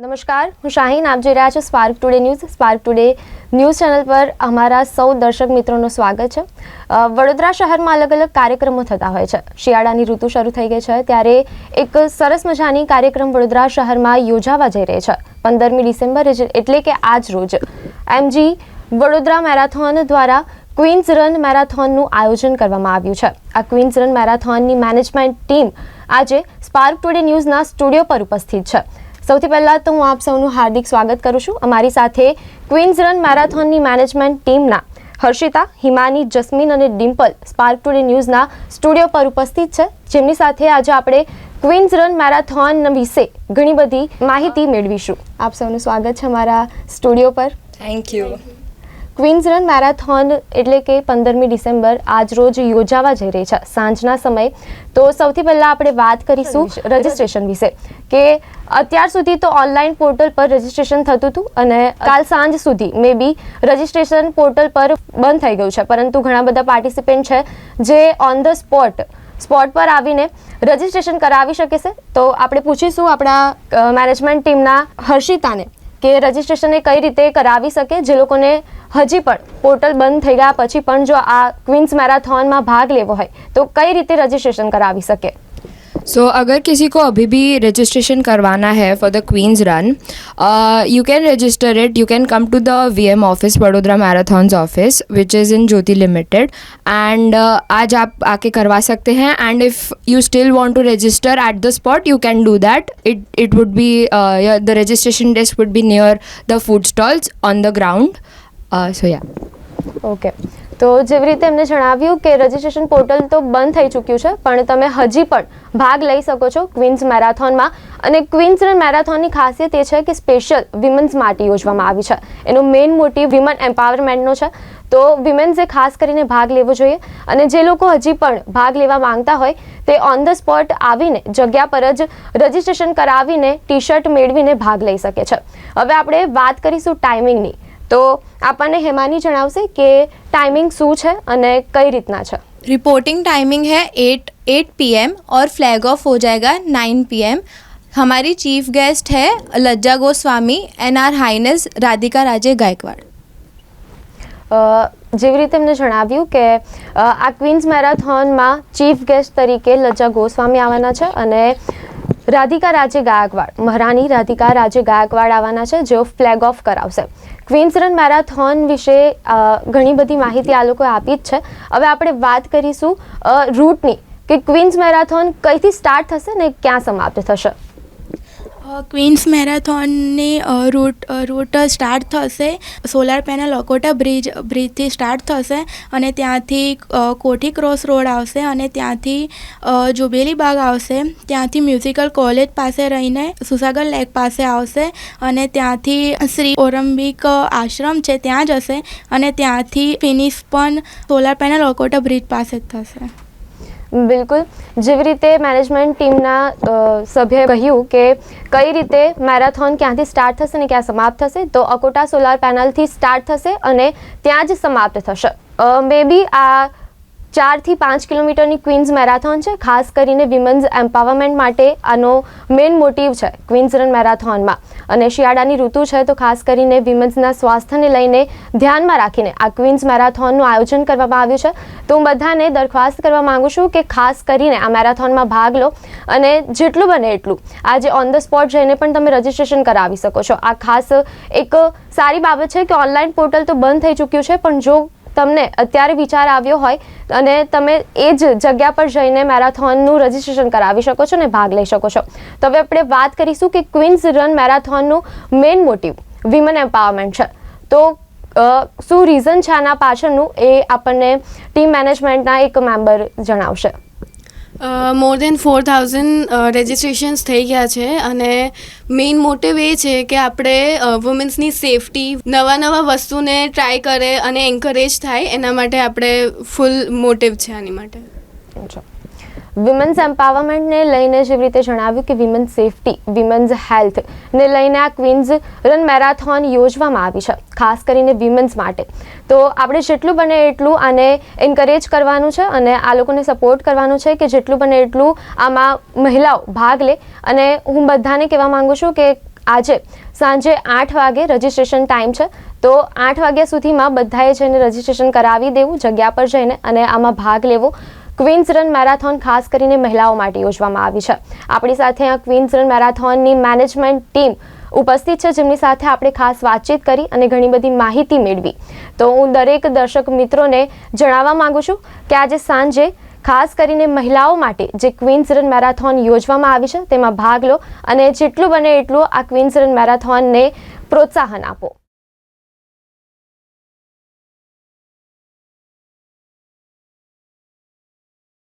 નમસ્કાર, હું શાહીન. આપ જોઈ રહ્યા છો spark today news. Spark today news channel પર અમારા સૌ દર્શક મિત્રોનું સ્વાગત છે. વડોદરા શહેરમાં અલગ અલગ કાર્યક્રમો થતા હોય છે. શિયાળાની ઋતુ શરૂ થઈ ગઈ છે, ત્યારે એક સરસ મજાની કાર્યક્રમ વડોદરા શહેરમાં યોજાવા જઈ રહી છે. પંદરમી ડિસેમ્બર એટલે કે આજ રોજ. એમજી વડોદરા મેરાથોન દ્વારા ક્વીન્સ રન મેરાથોનનું આયોજન કરવામાં આવ્યું છે. આ ક્વીન્સ રન મેરાથોનની મેનેજમેન્ટ ટીમ આજે સ્પાર્ક ટુડે ન્યૂઝના સ્ટુડિયો પર ઉપસ્થિત છે. સૌથી પહેલાં તો હું આપ સૌનું હાર્દિક સ્વાગત કરું છું. અમારી સાથે ક્વીન્સ રન મેરાથોનની મેનેજમેન્ટ ટીમના હર્ષિતા, હિમાની, જસ્મીન અને ડિમ્પલ સ્પાર્ક ટુડે ન્યૂઝના સ્ટુડિયો પર ઉપસ્થિત છે. જેમની સાથે આજે આપણે ક્વીન્સ રન મેરાથોન વિશે ઘણી બધી માહિતી મેળવીશું. આપ સૌનું સ્વાગત છે અમારા સ્ટુડિયો પર. Thank you queens run marathon એટલે કે પંદરમી ડિસેમ્બર આજ રોજ યોજાવા જઈ રહી છે. સાંજના સમયે તો સૌથી પહેલાં આપણે વાત કરીશું રજિસ્ટ્રેશન વિશે. કે અત્યાર સુધી તો ઓનલાઈન પોર્ટલ પર રજિસ્ટ્રેશન થતું હતું અને કાલ સાંજ સુધી મે બી રજિસ્ટ્રેશન પોર્ટલ પર બંધ થઈ ગયું છે. પરંતુ ઘણા બધા પાર્ટિસિપન્ટ છે જે ઓન ધ સ્પોટ સ્પોટ પર આવીને રજિસ્ટ્રેશન કરાવી શકે છે. તો આપણે પૂછીશું આપણા મેનેજમેન્ટ ટીમના હર્ષિતાને. કે રજિસ્ટ્રેશન કઈ રીતે કરાવી શકે જે લોકોને હજી પણ પોર્ટલ બંધ થઈ ગયા પછી પણ જો આ ક્વિન્સ મેરાથોનમાં ભાગ લેવો હોય તો કઈ રીતે રજીસ્ટ્રેશન કરાવી શકે? सो अगर किसी को अभी भी रजिस्ट्रेशन करवाना है for the Queens run you can register it you can come to the V M office Vadodara marathons office which is in Jyoti Limited and आज आप आके करवा सकते हैं and if you still want to register at the spot you can do that it it would be the registration desk would be near the food stalls on the ground so या okay તો જેવી રીતે એમને જણાવ્યું કે registration portal તો બંધ થઈ ચૂક્યું છે, પણ તમે હજી પણ ભાગ લઈ શકો છો ક્વીન્સ મેરાથોનમાં અને ક્વીન્સ રન મેરાથોનની ખાસિયત એ છે કે સ્પેશિયલ વિમેન્સ માટે યોજવામાં આવી છે. એનો મેઇન મોટિવ વિમન એમ્પાવરમેન્ટનો છે. તો વિમેન્સે ખાસ કરીને ભાગ લેવો જોઈએ. અને જે લોકો હજી પણ ભાગ લેવા માંગતા હોય, તે ઓન ધ સ્પોટ આવીને, જગ્યા પર જ રજિસ્ટ્રેશન કરાવીને ટી શર્ટ મેળવીને ભાગ લઈ શકે છે. હવે આપણે વાત કરીશું ટાઈમિંગની તો આપણને હેમાની જણાવશે કે ટાઈમિંગ શું છે અને કઈ રીતના છે रिपोर्टिंग टाइमिंग है एट एट पी और फ्लैग ऑफ हो जाएगा नाइन पी हमारी चीफ गेस्ट है Lajja Goswami and her highness Radhika Raje Gaekwad અ, જેવી રીતે એમને જણાવ્યું કે અ, આ ક્વીન્સ મેરાથોનમાં ચીફ ગેસ્ટ તરીકે લજ્જા ગોસ્વામી આવવાના છે અને રાધિકા રાજે ગાયકવાડ. મહારાણી રાધિકા રાજે ગાયકવાડ આવવાના છે, જેઓ ફ્લેગ ઓફ કરાવશે. ક્વીન્સ રન મેરાથોન વિશે ઘણી બધી માહિતી આ લોકોએ આપી જ છે. હવે આપણે વાત કરીશું રૂટની કે ક્વીન્સ મેરાથોન કઈથી સ્ટાર્ટ થશે ને ક્યાં સમાપ્ત થશે. ક્વીન્સ મેરેથોનની રૂટ રૂટ સ્ટાર્ટ થશે. સોલાર પેનલ અકોટા બ્રિજ બ્રિજથી સ્ટાર્ટ થશે અને ત્યાંથી કોઠી ક્રોસ રોડ આવશે અને ત્યાંથી જુબેલી બાગ આવશે. ત્યાંથી મ્યુઝિકલ કોલેજ પાસે રહીને સુસાગર લેક પાસે આવશે અને ત્યાંથી શ્રી ઓરંબિક આશ્રમ છે ત્યાં જશે અને ત્યાંથી ફિનિશ પણ સોલાર પેનલ અકોટા બ્રિજ પાસે જ થશે. બિલકુલ. જેવી રીતે મેનેજમેન્ટ ટીમના સભ્યએ કહ્યું કે કઈ રીતે મેરાથોન ક્યાંથી સ્ટાર્ટ થશે ને ક્યાં સમાપ્ત થશે, તો અકોટા સોલાર પેનલથી સ્ટાર્ટ થશે અને ત્યાં જ સમાપ્ત થશે. મે બી આ ચારથી પાંચ કિલોમીટરની ક્વીન્સ મેરાથોન છે, ખાસ કરીને વિમન્સ એમ્પાવરમેન્ટ માટે આનો મેઇન મોટિવ છે ક્વીન્સ રન મેરાથોનમાં અને શિયાળાની ઋતુ છે તો ખાસ કરીને વિમન્સના સ્વાસ્થ્યને લઈને ધ્યાનમાં રાખીને આ ક્વીન્સ મેરાથોનનું આયોજન કરવામાં આવ્યું છે. તો હું બધાને દરખાસ્ત કરવા માંગુ છું કે ખાસ કરીને આ મેરાથોનમાં ભાગ લો અને જેટલું બને એટલું. આજે ઓન ધ સ્પોટ જઈને પણ તમે રજિસ્ટ્રેશન કરાવી શકો છો. આ ખાસ એક સારી બાબત છે કે ઓનલાઈન પોર્ટલ તો બંધ થઈ ચૂક્યું છે, પણ જો તમને અત્યારે વિચાર આવ્યો હોય અને તમે એ જ જગ્યા પર જઈને મેરાથોનનું રજિસ્ટ્રેશન કરાવી શકો છો અને ભાગ લઈ શકો છો. તો હવે આપણે વાત કરીશું કે ક્વીન્સ રન મેરાથોનનું મેઇન મોટિવ વિમન એમ્પાવરમેન્ટ છે. તો શું રીઝન છે આના પાછળનું એ આપણને ટીમ મેનેજમેન્ટના એક મેમ્બર જણાવશે. More than four thousand registrations થઈ ગયા છે અને મેઇન મોટિવ એ છે કે આપણે વુમેન્સની સેફટી નવા નવા વસ્તુને ટ્રાય કરે અને એન્કરેજ થાય એના માટે આપણે ફૂલ મોટિવ છે આની માટે. વિમન્સ એમ્પાવરમેન્ટને લઈને જેવી રીતે જણાવ્યું કે વિમન્સ સેફટી વિમન્સ હેલ્થને લઈને આ ક્વીન્સ રન મેરાથોન યોજવામાં આવી છે, ખાસ કરીને વિમન્સ માટે. તો આપણે જેટલું બને એટલું આને એન્કરેજ કરવાનું છે અને આ લોકોને સપોર્ટ કરવાનું છે કે જેટલું બને એટલું આમાં મહિલાઓ ભાગ લે. અને હું બધાને કહેવા માગું છું કે આજે સાંજે આઠ વાગે રજિસ્ટ્રેશન ટાઈમ છે, તો આઠ વાગ્યા સુધીમાં બધાએ જઈને રજિસ્ટ્રેશન કરાવી દેવું, જગ્યા પર જઈને અને આમાં ભાગ લેવો. ક્વીન્સ રન મેરાથોન ખાસ કરીને મહિલાઓ માટે યોજવામાં આવી છે. આપણી સાથે આ ક્વીન્સ રન મેરાથોનની મેનેજમેન્ટ ટીમ ઉપસ્થિત છે, જેમની સાથે આપણે ખાસ વાતચીત કરી અને ઘણી બધી માહિતી મેળવી. તો હું દરેક દર્શક મિત્રોને જણાવવા માંગુ છું કે આજે સાંજે ખાસ કરીને મહિલાઓ માટે જે ક્વીન્સ રન મેરાથોન યોજવામાં આવી છે, તેમાં ભાગ લો અને જેટલું બને એટલું આ ક્વીન્સ રન મેરાથોનને પ્રોત્સાહન આપો.